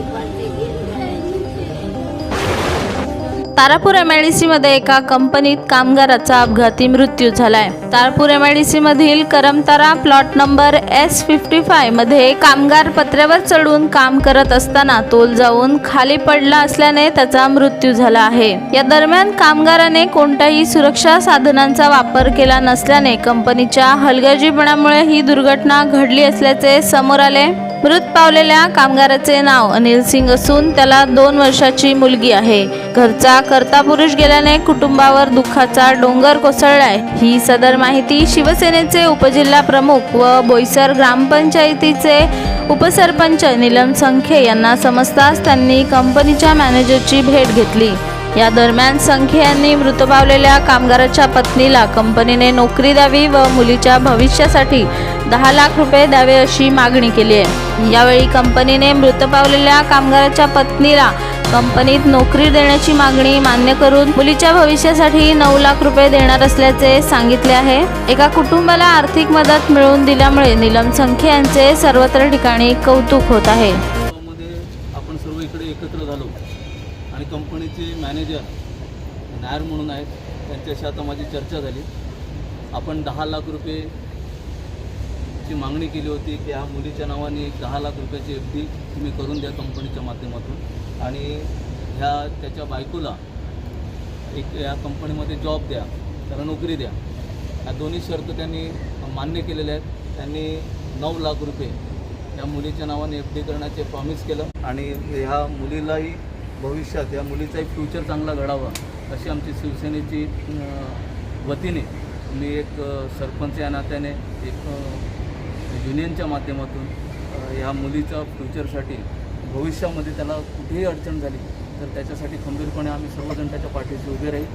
दुपारचे गेले तारापूर एमआयडीसी मध्ये एका कंपनीत कामगाराचा अपघाती मृत्यू झालाय. तारापूर एमआयडीसी मधील Karamtara plot number S fifty फायमध्ये कामगार पत्र्यावर चढून काम करत असताना तोल जाऊन खाली पडला असल्याने त्याचा मृत्यू झाला आहे. या दरम्यान कामगाराने कोणत्याही सुरक्षा साधनांचा वापर केला नसल्याने कंपनीच्या हलगर्जीपणामुळे ही दुर्घटना घडली असल्याचे समोर आले. मृत पावलेल्या कामगाराचे नाव अनिल सिंग असून त्याला दोन वर्षाची मुलगी आहे. घरचा करता पुरुष गेल्याने कुटुंबावर दुःखाचा डोंगर कोसळलाय. ही सदर माहिती शिवसेनेचे उपजिल्हा प्रमुख व बोईसर ग्रामपंचायतीचे उपसरपंच नीलम संखे यांना समजताच त्यांनी कंपनीच्या मॅनेजरची भेट घेतली. या दरम्यान संखे यांनी मृत पावलेल्या कामगाराच्या पत्नीला कंपनीने नोकरी द्यावी व मुलीच्या भविष्यासाठी दहा लाख रुपये द्यावे अशी मागणी केली आहे. यावेळी कंपनीने मृत पावलेल्या कामगाराच्या पत्नीला कंपनीत नोकरी देण्याची मागणी मान्य करून मुलीच्या भविष्यासाठी नऊ लाख रुपये देणार असल्याचे सांगितले आहे. एका कुटुंबाला आर्थिक मदत मिळवून दिल्यामुळे नीलम संखे यांचे सर्वत्र ठिकाणी कौतुक होत आहे. आपण सर्व इकडे एकत्र झालो आणि कंपनीचे मॅनेजर नायर म्हणून आहेत त्यांच्याशी आता माझी चर्चा झाली. आपण दहा लाख रुपये ची मागणी केली होती की ह्या मुलीच्या नावाने एक दहा लाख रुपयाची एफ डी तुम्ही करून द्या कंपनीच्या माध्यमातून. आणि ह्या त्याच्या बायकोला एक या कंपनीमध्ये जॉब द्या त्याला नोकरी द्या. ह्या दोन्ही शर्त त्यांनी मान्य केलेल्या आहेत. त्यांनी नऊ लाख रुपये या मुलीच्या नावाने एफ डी करण्याचे प्रॉमिस केलं. आणि ह्या मुलीलाही भविष्यात या मुलीचाही फ्युचर चांगला घडावा अशी आमची शिवसेनेची वतीने मी एक सरपंच या नात्याने एक युनियनच्या माध्यमातून ह्या मुलीच्या फ्युचरसाठी भविष्यामध्ये त्याला कुठेही अडचण झाली तर त्याच्यासाठी खंबीरपणे आम्ही सर्वजण त्याच्या पाठीशी उभे राहील.